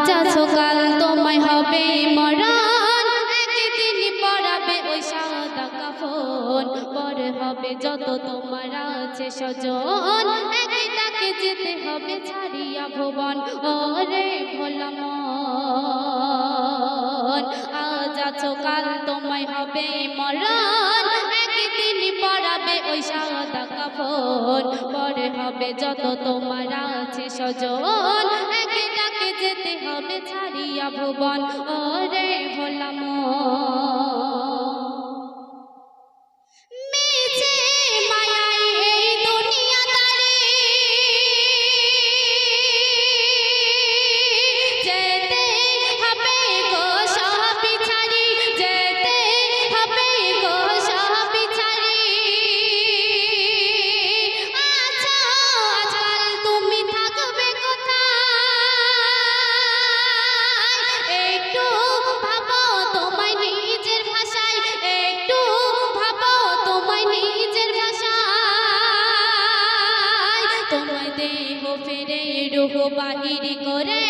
আজ কাল তোমায় হবে মরণ। একদিন পড়াবে ওই সাদা কাফন, পরে হবে যত তোমার আছে সজন একটাকে যেতে হবে ছাড়িয়া ভুবন, ওরে ভোলা মন। আজ আছো, কাল তোমায় হবে মরণ। একদিন পড়াবে ওই সাদা কাফন, পরে হবে যত তোমার আছে সজন যেতে হবে ছাড়িয়া ভুবন। ওরে ভোলা মন। দেহ ফেরে রুহ বাহির করে।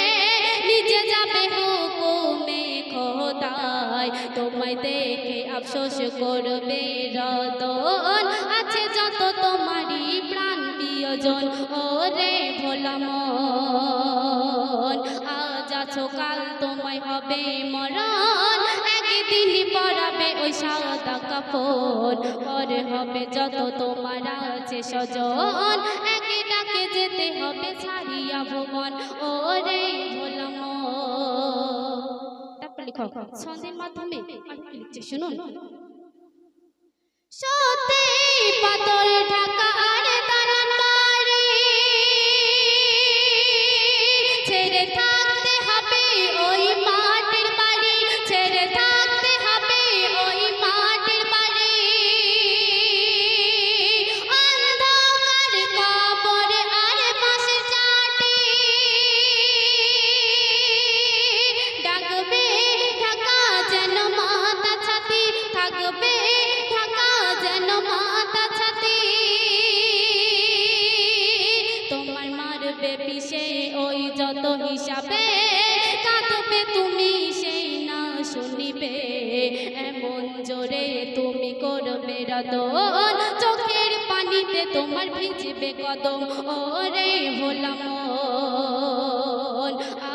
নিজে যাবে হুকুমে খোদায় তোমায় দেখে আফসোস করবে রতন। আছে যত তোমারই প্রাণ প্রিয়জন, ওরে ভোলা মন। আজ আছো, কাল তোমায় হবে মরণ। একদিন পরাবে ওই সাদা কাপড় পরে হবে যত তোমার আছে সজন যেতে হবে, ছাড়িয়া ভুবন। ও রে মন তারপর লিখো ছন্দের মাধ্যমে লিখছে, শুনুন। সতে পাতল ঢাকা মারবে পিছে ওই যত হিসাবে কাঁদবে তুমি সেই না শুনিবে। এমন জোরে তুমি করবে রদন চোখের পানিতে তোমার ভিজবে কদম। ওরে ভোলাম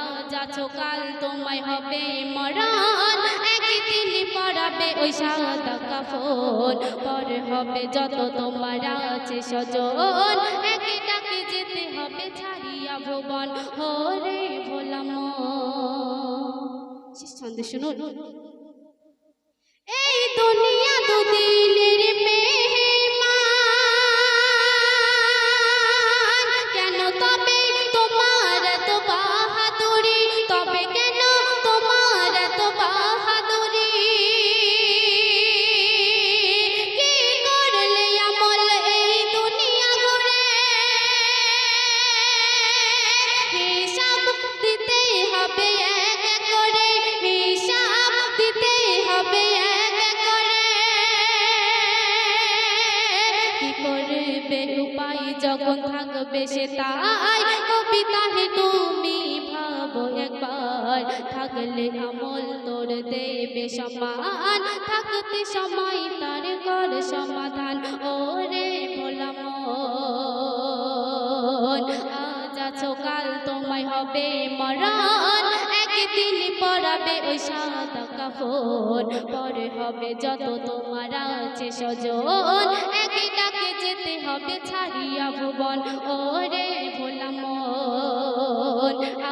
আজ আছো, কাল তোমায় হবে মরণ। একদিন পড়াবে ওই সাদা কাফন, পরে হবে যত তোমার আছে সজন ভুবন হরে ভোলাম ছন্দে শুনুন। এই দুনিয়া দুদিনের মেহমান যখন থাকবে সে তাই কবিতাহে তুমি ভাবো একবার, থাকলে আমল তোর দেবে সমান, থাকতে সময় তার কর সমাধান, ওরে ভোলাম আজ কাল তোমায় হবে মরণ, একদিন পরাবে ওই সাদা কাফন, পরে হবে যত তোমার আছে সজন একটাকে যেতে হবে ছাড়িয়া ভুবন। ওরে ভোলাম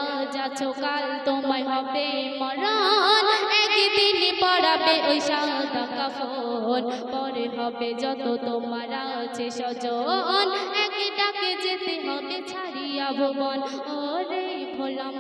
আজ আছো, কাল তোমায় হবে মরণ। একদিন পরাবে ওই সাদা কাফন, পরে হবে যত তোমার আছে সজন। একটাকে যেতে হবে ছাড়িয়া ভুবন। ওরে ভোলাম